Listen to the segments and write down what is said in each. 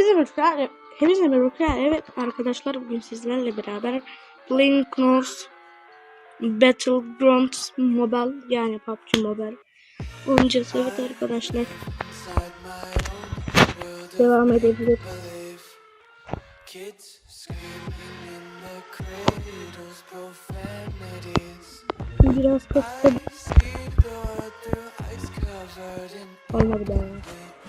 Hepinize merhaba. Hepinize merhaba. Evet arkadaşlar bugün sizlerle beraber Playing North Battlegrounds Mobile yani PUBG Mobile oynayacağız. Evet arkadaşlar. Devam profanities. Biraz kısa olmadı daha.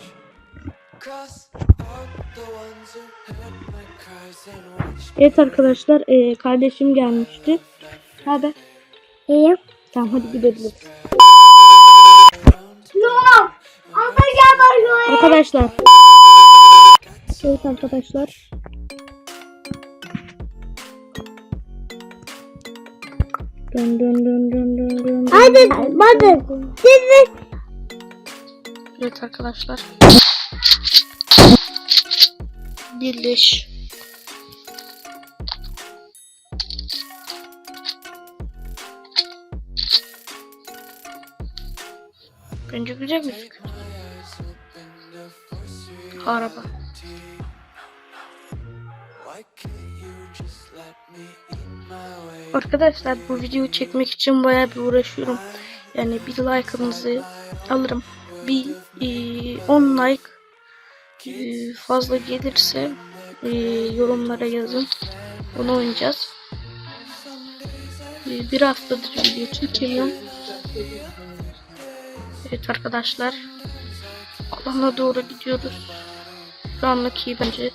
Evet arkadaşlar e, kardeşim gelmişti. Hadi. İyiyim. Tamam hadi gidebiliriz. Arkadaşlar. Evet arkadaşlar. Dön dön dön dön dön dön. Hadi hadi. Evet arkadaşlar. Birleş. Bence güzel. Araba. Eat my way? Arkadaşlar bu videoyu çekmek için bayağı bir uğraşıyorum. Yani bir like'ınızı alırım. Bir e, 10 like e, fazla gelirse e, yorumlara yazın. Onu oynayacağız. E, bir haftadır video çekemiyorum. Evet arkadaşlar. Alana doğru gidiyoruz. Şu anlık iyi bence.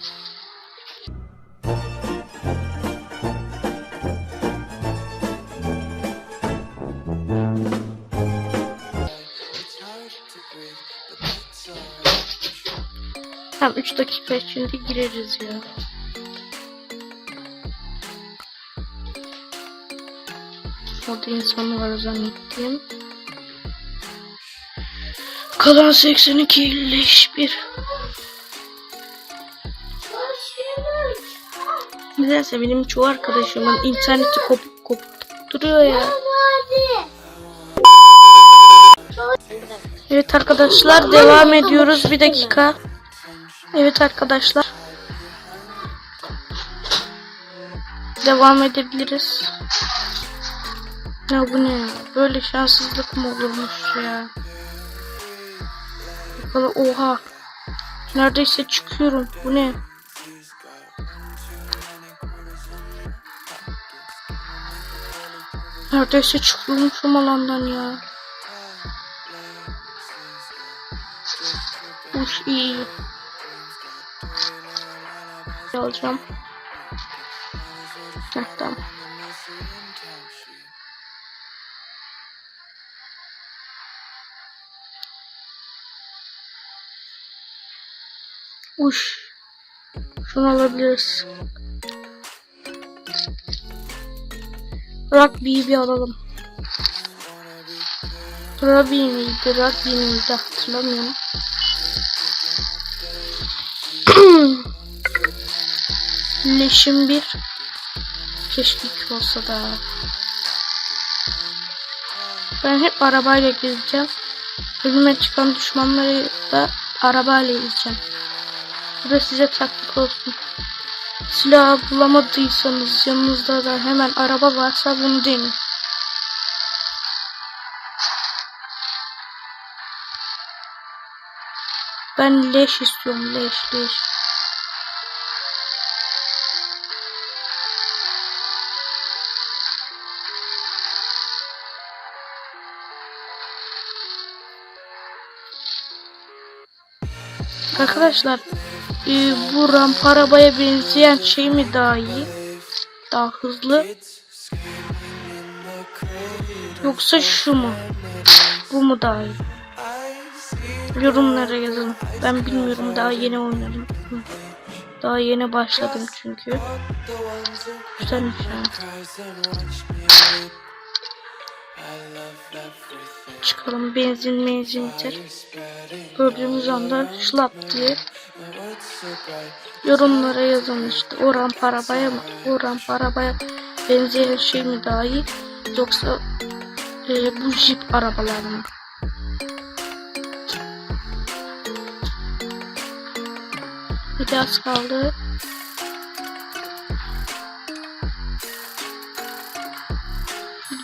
Tam 3 dakika içinde gireriz ya. Orada insan var zannettim. Kalan 82 51. Nedense benim çoğu arkadaşımın interneti kopup kopup duruyor ya. Evet arkadaşlar devam ediyoruz bir dakika. Evet arkadaşlar. Devam edebiliriz. Ya bu ne? Böyle şanssızlık mı olurmuş ya? Bakalım oha. Neredeyse çıkıyorum. Bu ne? Neredeyse çıkıyormuşum alandan ya. Uş iyi. Alacağım. Heh, tamam. Uş. Şunu alabiliriz. Rugby'yi bir alalım. Rugby miydi? Rugby miydi? Hatırlamıyorum. Leşim bir. Keşke iki olsa da. Ben hep arabayla gezeceğim. Önüme çıkan düşmanları da arabayla izleyeceğim. Bu da size taktik olsun. Silah bulamadıysanız yanınızda da hemen araba varsa bunu deneyin. Ben leş istiyorum leş leş. Arkadaşlar e, bu rampa arabaya benzeyen şey mi daha iyi? Daha hızlı? Yoksa şu mu? Bu mu daha iyi? Yorumlara yazın. Ben bilmiyorum daha yeni oynadım. Daha yeni başladım çünkü. Güzelmiş yani. Çıkalım benzin benzin. Spreading Gördüğümüz anda şlap diye yorumlara yazın işte. O rampa arabaya mı? O rampa arabaya benzeyen şey mi daha iyi? Yoksa e, bu jip arabalar mı? Bir kaldı.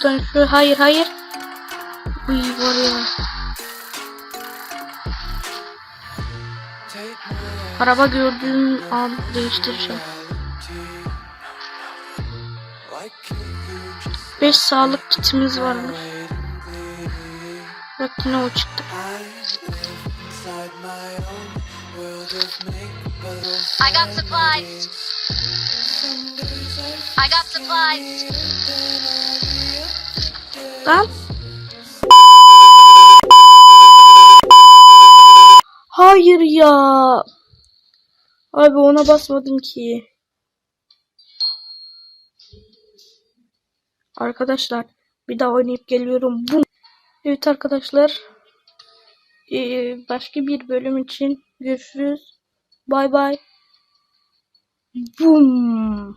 Şu hayır hayır. Uy var ya. Araba gördüğüm an değiştireceğim. Why can't you just 5 sağlık kitimiz varmış. Bak yine o çıktı. I got supplies. I got supplies. Lan. Hayır ya. Abi ona basmadım ki. Arkadaşlar bir daha oynayıp geliyorum. Evet arkadaşlar. Ee, başka bir bölüm için görüşürüz. Bay bay. Boom.